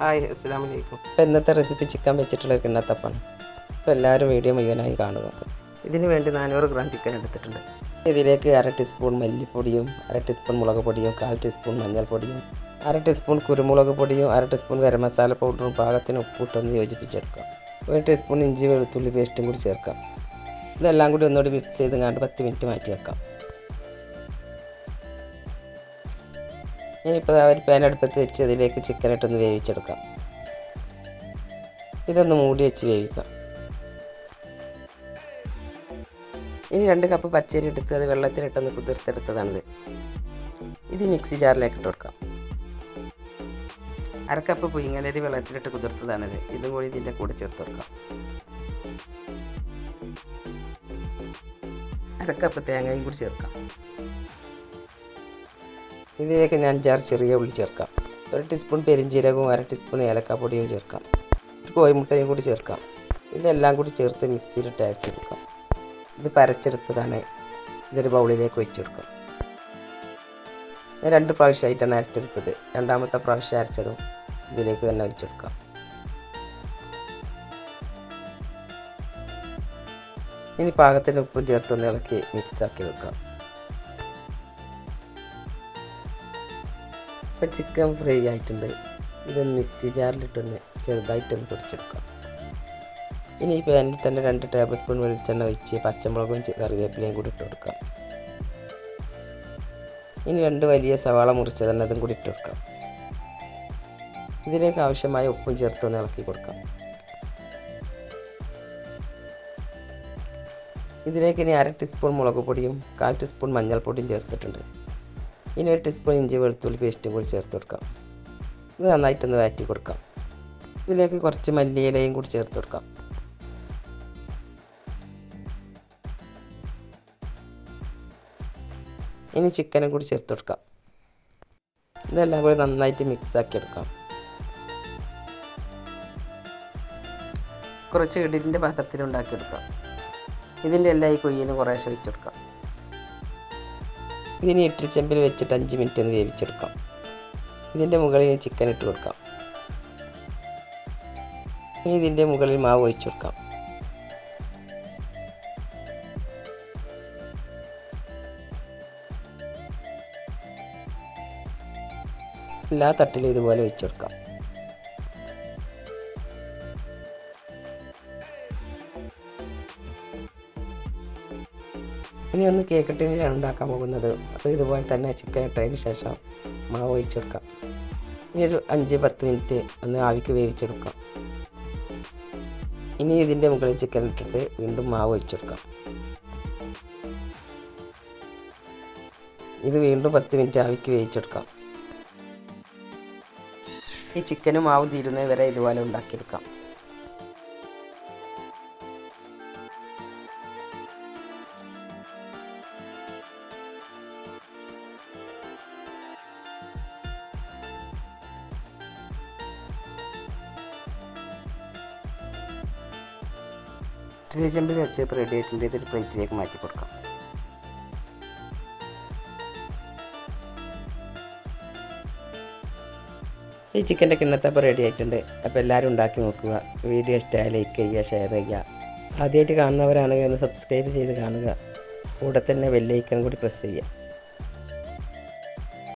Hi അസ്സാം വലൈക്കും അപ്പോൾ ഇന്നത്തെ റെസിപ്പി ചിക്കൻ വെച്ചിട്ടുള്ള ഒരു കിണ്ണത്തപ്പാണ്. അപ്പോൾ എല്ലാവരും വീഡിയോ മുഴുവനായി കാണുക. ഇതിന് വേണ്ടി നാനൂറ് ഗ്രാം ചിക്കൻ എടുത്തിട്ടുണ്ട്. ഇതിലേക്ക് അര ടീസ്പൂൺ മല്ലിപ്പൊടിയും അര ടീസ്പൂൺ മുളക് പൊടിയും കാൽ ടീസ്പൂൺ മഞ്ഞൾപ്പൊടിയും അര ടീസ്പൂൺ കുരുമുളക് പൊടിയും അര ടീസ്പൂൺ ഗരം മസാല പൗഡറും പാകത്തിന് ഉപ്പിട്ടൊന്ന് യോജിപ്പിച്ചെടുക്കാം. ഒരു ടീസ്പൂൺ ഇഞ്ചി വെളുത്തുള്ളി പേസ്റ്റും കൂടി ചേർക്കാം. ഇതെല്ലാം കൂടി ഒന്നുകൂടി മിക്സ് ചെയ്ത് കണ്ട് പത്ത് മിനിറ്റ് മാറ്റി വെക്കാം ഇനിയിപ്പോൾ ഒരു പാൻ അടുപ്പത്ത് വെച്ച് അതിലേക്ക് ചിക്കൻ ഇട്ടൊന്ന് വേവിച്ചെടുക്കാം. ഇതൊന്ന് മൂടി വെച്ച് വേവിക്കാം. ഇനി രണ്ട് കപ്പ് പച്ചരി എടുത്ത് അത് വെള്ളത്തിലിട്ടൊന്ന് കുതിർത്തെടുത്തതാണിത്. ഇത് മിക്സി ജാറിലേക്ക് ഇട്ട് കൊടുക്കാം. അരക്കപ്പ് പുയിങ്ങലരി വെള്ളത്തിലിട്ട് കുതിർത്തതാണിത്. ഇതും കൂടി ഇതിന്റെ കൂടെ ചേർത്ത് കൊടുക്കാം. അരക്കപ്പ് തേങ്ങയും കൂടി ചേർക്കാം. ഇതിലേക്ക് ഞാൻ അഞ്ചാറ് ചെറിയ ഉള്ളി ചേർക്കാം. ഒരു ടീസ്പൂൺ പെരിഞ്ജീരകവും അര ടീസ്പൂൺ ഏലക്കാപ്പൊടിയും ചേർക്കാം. ഒരു കോഴിമുട്ടയും കൂടി ചേർക്കാം. ഇതെല്ലാം കൂടി ചേർത്ത് മിക്സിയിലിട്ട് അരച്ചെടുക്കാം. ഇത് പരച്ചെടുത്തതാണ്. ഇതൊരു ബൗളിലേക്ക് വെച്ച് കൊടുക്കാം ഞാൻ രണ്ട് പ്രാവശ്യമായിട്ടാണ് അരച്ചെടുത്തത്. രണ്ടാമത്തെ പ്രാവശ്യം അരച്ചതും ഇതിലേക്ക് തന്നെ വെച്ചെടുക്കാം. ഇനി പാകത്തിന് ഉപ്പും ചേർത്തൊന്ന് ഇളക്കി മിക്സാക്കി വെക്കാം. ഇപ്പം ചിക്കൻ ഫ്രൈ ആയിട്ടുണ്ട്. ഇതൊന്ന് മിക്സി ജാറിലിട്ടൊന്ന് ചെറുതായിട്ടൊന്ന് പൊടിച്ചെടുക്കാം. ഇനി ഈ പാനിൽ തന്നെ രണ്ട് ടേബിൾ സ്പൂൺ വെളിച്ചെണ്ണ ഒഴിച്ച് പച്ചമുളകും കറിവേപ്പിലയും കൂടി ഇട്ട് കൊടുക്കാം. ഇനി രണ്ട് വലിയ സവാള മുറിച്ചതെണ്ണ അതും കൂടി ഇട്ട് കൊടുക്കാം. ഇതിലേക്ക് ആവശ്യമായ ഉപ്പും ചേർത്തൊന്ന് ഇളക്കി കൊടുക്കാം. ഇതിലേക്ക് ഇനി അര ടീസ്പൂൺ മുളക് പൊടിയും കാൽ ടീസ്പൂൺ മഞ്ഞൾപ്പൊടിയും ചേർത്തിട്ടുണ്ട്. ഇനി ഒരു ടീസ്പൂൺ ഇഞ്ചി വെളുത്തുള്ളി പേസ്റ്റും കൂടി ചേർത്ത് കൊടുക്കാം. ഇത് നന്നായിട്ടൊന്ന് വാറ്റി കൊടുക്കാം. ഇതിലേക്ക് കുറച്ച് മല്ലിയിലയും കൂടി ചേർത്ത് കൊടുക്കാം. ഇനി ചിക്കനും കൂടി ചേർത്ത് കൊടുക്കാം. ഇതെല്ലാം കൂടി നന്നായിട്ട് മിക്സ് ആക്കി എടുക്കാം. കുറച്ച് ഇടിലിന്റെ പാത്രത്തിൽ ഉണ്ടാക്കിയെടുക്കാം ഇതിന്റെ എല്ലാം ഈ കൊയ്യിന് കുറേശ്ശെ വെച്ചെടുക്കാം ഇതിന് ഇട്ടിൽ ചെമ്പിൽ വെച്ചിട്ട് അഞ്ച് മിനിറ്റ് ഒന്ന് വേവിച്ചെടുക്കാം. ഇതിന്റെ മുകളിൽ ചിക്കൻ ഇട്ട് കൊടുക്കാം. ഇനി ഇതിന്റെ മുകളിൽ മാവ് ഒഴിച്ചു കൊടുക്കാം. എല്ലാ തട്ടിലും ഇതുപോലെ വെച്ചു കൊടുക്കാം. ഇനി ഒന്ന് കേക്ക് ടിന്നിലാണ് ഉണ്ടാക്കാൻ പോകുന്നത്. അപ്പോൾ ഇതുപോലെ തന്നെ ചിക്കൻ ഇട്ടതിന് ശേഷം മാവ് ഒഴിച്ചു കൊടുക്കാം ഇനി ഒരു അഞ്ച് പത്ത് മിനിറ്റ് ഒന്ന് ആവിക്ക് വേവിച്ചെടുക്കാം. ഇനി ഇതിന്റെ മുകളിൽ ചിക്കൻ ഇട്ടിട്ട് വീണ്ടും മാവ് ഒഴിച്ചെടുക്കാം. ഇത് വീണ്ടും പത്ത് മിനിറ്റ് ആവിക്ക് വേവിച്ചെടുക്കാം. ഈ ചിക്കനും മാവ് തീരുന്നത് വരെ ഇതുപോലെ ഉണ്ടാക്കിയെടുക്കാം. ഇഡ്ഡലി ചെമ്പിൽ വെച്ച് റെഡി ആയിട്ടുണ്ട്. ഇതൊരു പ്ലേറ്റിലേക്ക് മാറ്റി കൊടുക്കാം. ഈ ചിക്കന്റെ കിണ്ണത്തപ്പം റെഡി ആയിട്ടുണ്ട്. അപ്പോൾ എല്ലാവരും ഉണ്ടാക്കി നോക്കുക. വീഡിയോ ഇഷ്ടമായ ലൈക്ക് ചെയ്യുക ഷെയർ ചെയ്യുക. ആദ്യമായിട്ട് കാണുന്നവരാണെങ്കിൽ ഒന്ന് സബ്സ്ക്രൈബ് ചെയ്ത് കാണുക. കൂടെ തന്നെ ബെല്ലൈക്കൺ കൂടി പ്രസ് ചെയ്യുക.